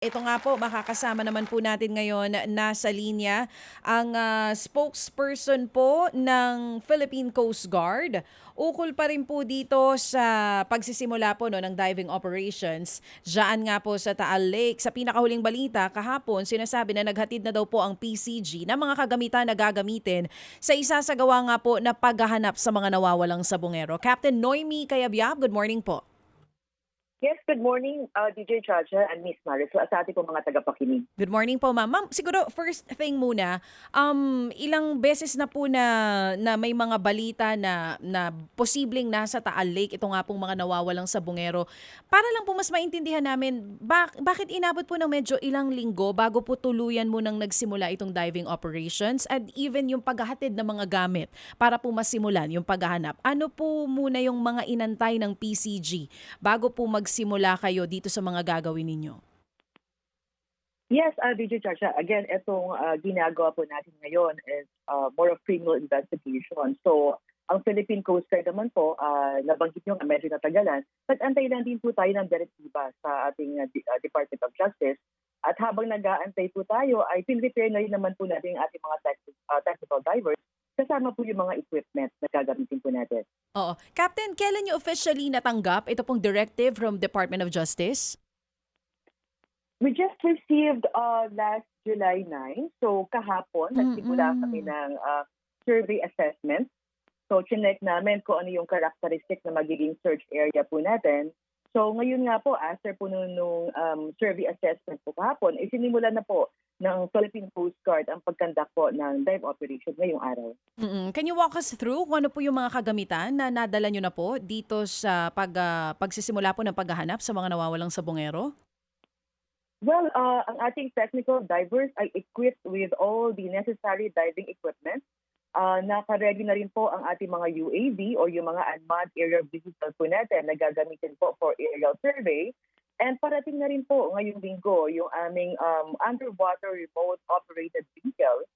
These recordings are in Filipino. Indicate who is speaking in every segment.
Speaker 1: Ito nga po, makakasama naman po natin ngayon na sa linya ang ah, spokesperson po ng Philippine Coast Guard. Ukol pa rin po dito sa pagsisimula po no, ng diving operations. Diyan nga po sa Taal Lake. Sa pinakahuling balita, kahapon sinasabi na naghatid na daw po ang PCG na mga kagamitan na gagamitin sa isasagawa nga po na paghahanap sa mga nawawalang sabungero. Captain Noemi Kayabyab, good morning po.
Speaker 2: Yes, good morning, uh, DJ Chacha and Miss Marisol sa ating po mga tagapakinig.
Speaker 1: Good morning po, ma'am. Ma'am, siguro first thing muna, um, ilang beses na po na, na may mga balita na, na posibleng nasa Taal Lake, ito nga pong mga nawawalang sabungero. Para lang po mas maintindihan namin, bak- bakit inabot po ng medyo ilang linggo bago po tuluyan mo nang nagsimula itong diving operations and even yung paghahatid ng mga gamit para po masimulan yung paghahanap. Ano po muna yung mga inantay ng PCG bago po magsimula kayo dito sa mga gagawin ninyo?
Speaker 2: Yes, uh, DJ Chacha, again, itong uh, ginagawa po natin ngayon is uh, more of criminal investigation. So, ang Philippine Coast Guard naman po, uh, nabanggit nyo nga medyo natagalan, but antay lang din po tayo ng direktiba sa ating uh, uh, Department of Justice. At habang nag-aantay po tayo, ay pin-repair na rin naman po natin ating mga tech- uh, technical divers kasama po yung mga equipment na gagamitin po natin.
Speaker 1: Oo. Captain, kailan niyo officially natanggap ito pong directive from Department of Justice?
Speaker 2: We just received uh, last July 9. So kahapon, nagsimula
Speaker 1: Mm-mm.
Speaker 2: kami ng uh, survey assessment. So chinek namin kung ano yung characteristic na magiging search area po natin. So ngayon nga po, after po nung, nung um, survey assessment po kahapon, isinimula na po ng Philippine Coast Guard ang pagkandak po ng dive operation ngayong araw.
Speaker 1: Mm-mm. Can you walk us through kung ano po yung mga kagamitan na nadala niyo na po dito sa pag, ah, pagsisimula po ng paghahanap sa mga nawawalang sabongero?
Speaker 2: Well, uh, ang ating technical divers ay equipped with all the necessary diving equipment. Uh, naka-ready na rin po ang ating mga UAV o yung mga unmanned aerial vehicles po natin na gagamitin po for aerial survey. And parating na rin po ngayong linggo yung aming um, underwater remote operated vehicle.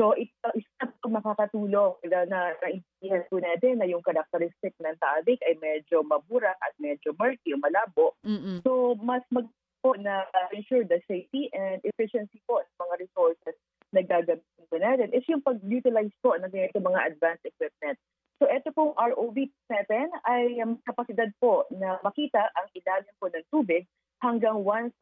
Speaker 2: So ito isa po makakatulong na na naintindihan po natin na yung characteristic ng taadik ay medyo mabura at medyo murky o malabo.
Speaker 1: Mm-mm.
Speaker 2: So, mas mag po na ensure the safety and efficiency po ng mga resources na gagamitin po natin is yung pag-utilize po ng ganito mga advanced equipment. So, ito pong ROV natin ay um, kapasidad po na makita ang ilalim po ng tubig hanggang 1,000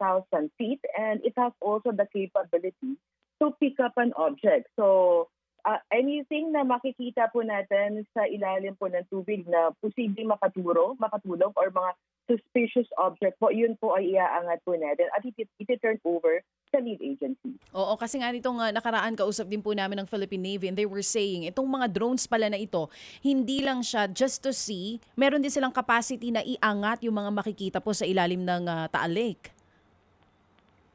Speaker 2: feet and it has also the capability to pick up an object. So, uh, anything na makikita po natin sa ilalim po ng tubig na posibleng makaturo, makatulong or mga suspicious object po, yun po ay iaangat po natin at iti- iti-turn over sa lead agency.
Speaker 1: Oo, kasi nga nitong ah, nakaraan kausap din po namin ng Philippine Navy and they were saying itong mga drones pala na ito, hindi lang siya just to see, meron din silang capacity na iangat yung mga makikita po sa ilalim ng ah, Taal Lake.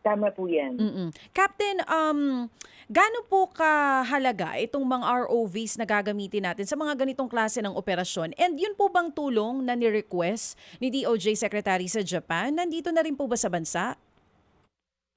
Speaker 2: Tama po yan.
Speaker 1: Mm-mm. Captain, um, gaano po kahalaga itong mga ROVs na gagamitin natin sa mga ganitong klase ng operasyon? And yun po bang tulong na ni-request ni DOJ Secretary sa Japan? Nandito na rin po ba sa bansa?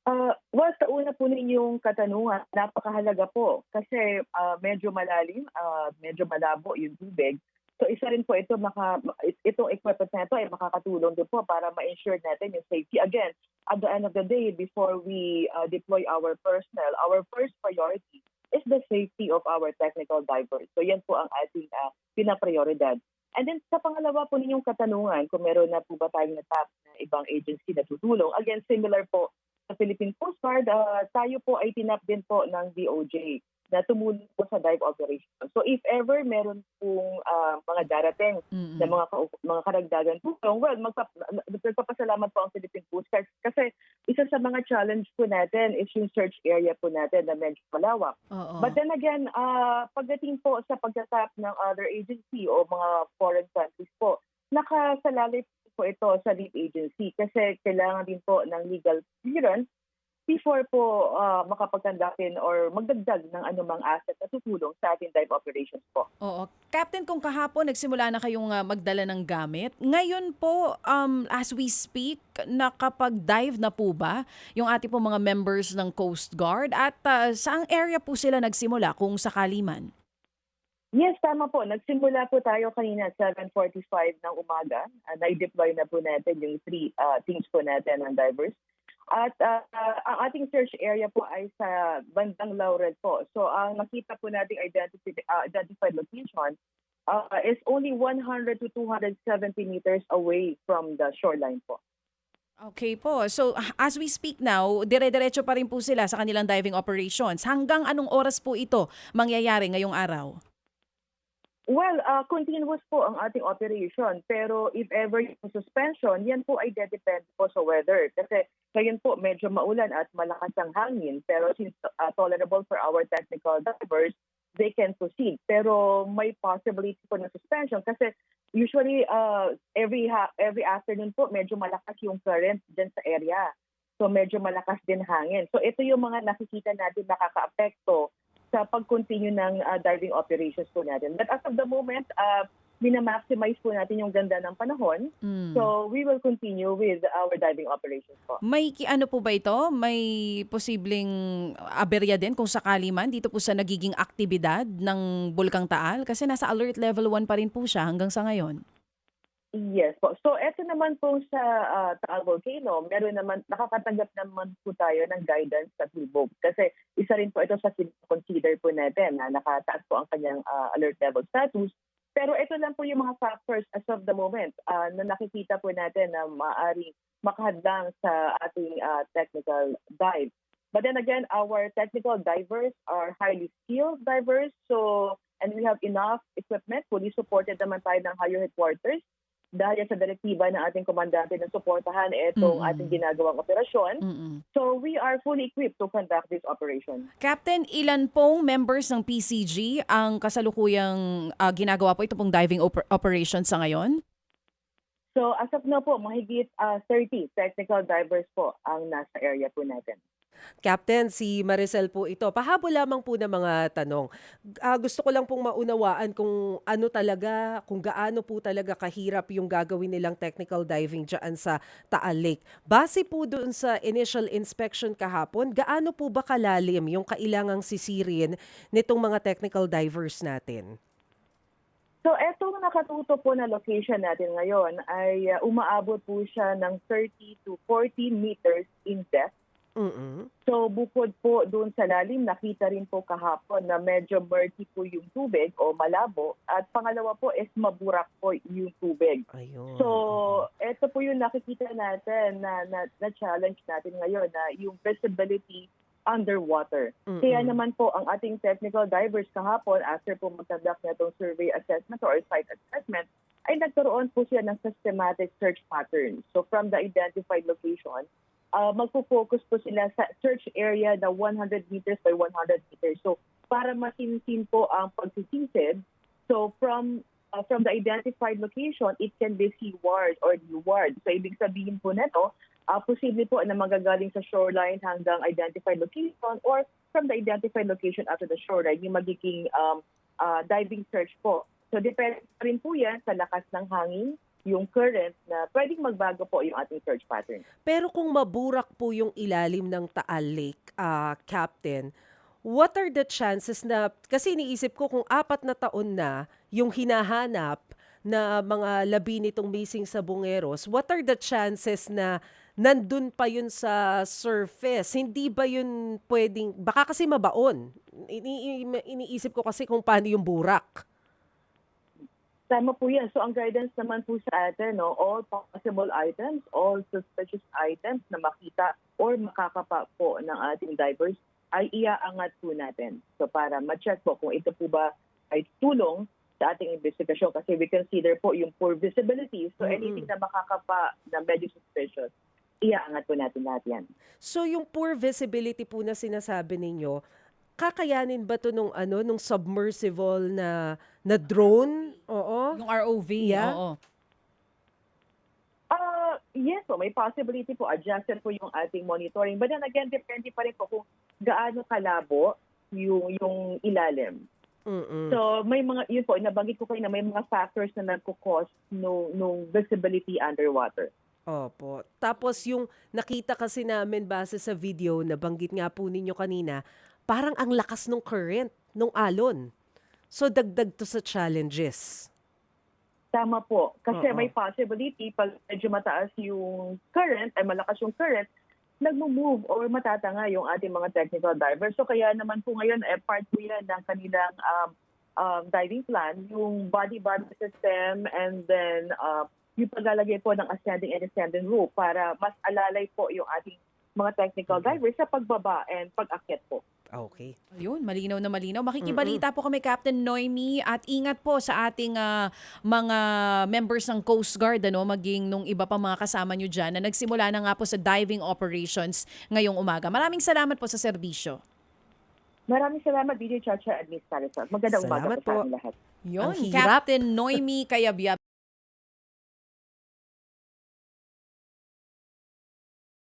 Speaker 2: Uh, well, sa una po ninyong katanungan, napakahalaga po kasi uh, medyo malalim, uh, medyo malabo yung tubig. So isa rin po ito, maka, itong equipment na ito ay makakatulong din po para ma-ensure natin yung safety. Again, at the end of the day, before we uh, deploy our personnel, our first priority is the safety of our technical divers. So yan po ang ating uh, pinaprioridad. And then sa pangalawa po ninyong katanungan, kung meron na po ba tayong natap na ibang agency na tutulong, again, similar po sa Philippine Coast Guard, uh, tayo po ay tinap din po ng DOJ na tumulong po sa dive operation. So if ever meron pong uh, mga darating
Speaker 1: Mm-mm.
Speaker 2: na mga ka- mga karagdagan tulong, well, magpap- magpapasalamat po ang Philippine Coast Guard kasi isa sa mga challenge po natin is yung search area po natin na medyo malawak.
Speaker 1: Oo.
Speaker 2: But then again, uh, pagdating po sa pagtatap ng other agency o mga foreign countries po, nakasalalay po ito sa lead agency kasi kailangan din po ng legal clearance before po uh, makapagkandakin or magdagdag ng anumang asset na tutulong sa ating dive operations po.
Speaker 1: Oo. Captain, kung kahapon nagsimula na kayong ah, magdala ng gamit, ngayon po, um, as we speak, nakapag-dive na po ba yung ating po mga members ng Coast Guard? At ah, saang area po sila nagsimula kung sakali man?
Speaker 2: Yes, tama po. Nagsimula po tayo kanina at 7.45 ng umaga. Uh, na-deploy na po natin yung three uh, teams po natin ng divers. At ah, ang ating search area po ay sa bandang Laurel po. So ang nakita po nating identified, identified location ah, is only 100 to 270 meters away from the shoreline po.
Speaker 1: Okay po. So as we speak now, dire-diretso pa rin po sila sa kanilang diving operations. Hanggang anong oras po ito mangyayari ngayong araw?
Speaker 2: Well, uh, continuous po ang ating operation. Pero if ever yung suspension, yan po ay depende po sa weather. Kasi ngayon po medyo maulan at malakas ang hangin. Pero since uh, tolerable for our technical divers, they can proceed. Pero may possibility po ng suspension kasi usually uh, every ha- every afternoon po medyo malakas yung current dyan sa area. So medyo malakas din hangin. So ito yung mga nakikita natin nakaka-apekto sa pag-continue ng uh, diving operations po natin. But as of the moment, uh, minamaximize po natin yung ganda ng panahon.
Speaker 1: Hmm.
Speaker 2: So we will continue with our diving operations po.
Speaker 1: May ano po ba ito? May posibleng aberya din kung sakali man dito po sa nagiging aktibidad ng Bulkang Taal? Kasi nasa alert level 1 pa rin po siya hanggang sa ngayon.
Speaker 2: Yes po. So ito naman po sa uh, Taal Volcano, meron naman, nakakatanggap naman po tayo ng guidance sa Tulbog. Kasi isa rin po ito sa consider po natin na nakataas po ang kanyang uh, alert level status. Pero ito lang po yung mga factors as of the moment uh, na nakikita po natin na maaaring makahadlang sa ating uh, technical dive. But then again, our technical divers are highly skilled divers. So, and we have enough equipment. Fully supported naman tayo ng higher headquarters dahil sa direktiba ng ating komandante na suportahan itong
Speaker 1: Mm-mm.
Speaker 2: ating ginagawang operasyon.
Speaker 1: Mm-mm.
Speaker 2: So we are fully equipped to conduct this operation.
Speaker 1: Captain, ilan pong members ng PCG ang kasalukuyang ah, ginagawa po ito pong diving oper- operation sa ngayon?
Speaker 2: So as of now po, mahigit ah, 30 technical divers po ang nasa area po natin.
Speaker 3: Captain, si Maricel po ito. Pahabol lamang po ng mga tanong. Ah, gusto ko lang pong maunawaan kung ano talaga, kung gaano po talaga kahirap yung gagawin nilang technical diving dyan sa Taal Lake. Base po doon sa initial inspection kahapon, gaano po ba kalalim yung kailangang sisirin nitong mga technical divers natin?
Speaker 2: So etong nakatuto po na location natin ngayon ay ah, umaabot po siya ng 30 to 40 meters in depth.
Speaker 3: Mm
Speaker 2: So bukod po doon sa lalim, nakita rin po kahapon na medyo murky po yung tubig o malabo. At pangalawa po is maburak po yung tubig.
Speaker 3: Ayun.
Speaker 2: So, ito po yung nakikita natin na, na, na challenge natin ngayon na yung visibility underwater.
Speaker 3: Mm-mm.
Speaker 2: Kaya naman po ang ating technical divers kahapon after po mag-conduct na itong survey assessment or site assessment ay nagkaroon po siya ng systematic search pattern. So from the identified location, uh, magpo-focus po sila sa search area na 100 meters by 100 meters. So para masinsin po ang pagsisisid, so from uh, from the identified location, it can be seaward or leeward. So ibig sabihin po neto, uh, posible po na magagaling sa shoreline hanggang identified location or from the identified location after the shoreline, yung magiging um, uh, diving search po. So depende rin po yan sa lakas ng hangin, yung current na pwedeng magbago po yung ating search pattern.
Speaker 3: Pero kung maburak po yung ilalim ng Taal Lake, ah, Captain, what are the chances na, kasi iniisip ko kung apat na taon na yung hinahanap na mga labi nitong missing sa Bungeros, what are the chances na nandun pa yun sa surface? Hindi ba yun pwedeng, baka kasi mabaon. Ini- iniisip ko kasi kung paano yung burak.
Speaker 2: Tama po yan. So ang guidance naman po sa atin, no, all possible items, all suspicious items na makita or makakapa po ng ating divers ay iaangat po natin. So para ma-check po kung ito po ba ay tulong sa ating investigasyon kasi we consider po yung poor visibility. So anything na makakapa na medyo suspicious, iaangat po natin lahat yan.
Speaker 3: So yung poor visibility po na sinasabi ninyo, kakayanin ba to nung ano nung submersible na na drone? Oo.
Speaker 1: Yung ROV,
Speaker 3: Yeah.
Speaker 1: oo.
Speaker 2: Uh, yes po, may possibility po. Adjusted po yung ating monitoring. But then again, depende pa rin po kung gaano kalabo yung, yung ilalim.
Speaker 3: Mm-mm.
Speaker 2: So may mga, yun po, nabanggit ko kayo na may mga factors na nagkukos no, nung visibility underwater.
Speaker 3: Opo. Tapos yung nakita kasi namin base sa video na banggit nga po ninyo kanina, parang ang lakas ng current, nung alon. So dagdag to sa challenges.
Speaker 2: Tama po. Kasi
Speaker 3: Oo.
Speaker 2: may possibility, pag medyo mataas yung current, ay malakas yung current, nagmo-move or matatanga yung ating mga technical divers. So kaya naman po ngayon, eh, part po yan ng kanilang um, um, diving plan, yung body body system and then uh, yung paglalagay po ng ascending and descending rope para mas alalay po yung ating mga technical divers sa pagbaba and pag-akyat po.
Speaker 3: Okay.
Speaker 1: Ayun, malinaw na malinaw. Makikibalita po kami Captain Noemi at ingat po sa ating ah, mga members ng Coast Guard ano, maging nung iba pa mga kasama nyo dyan na nagsimula na nga po sa diving operations ngayong umaga. Maraming salamat po sa serbisyo.
Speaker 2: Maraming salamat, DJ Chacha at Miss Carissa. Magandang umaga
Speaker 3: Salamat
Speaker 2: po sa lahat.
Speaker 1: Yun. Captain Noemi Kayabyab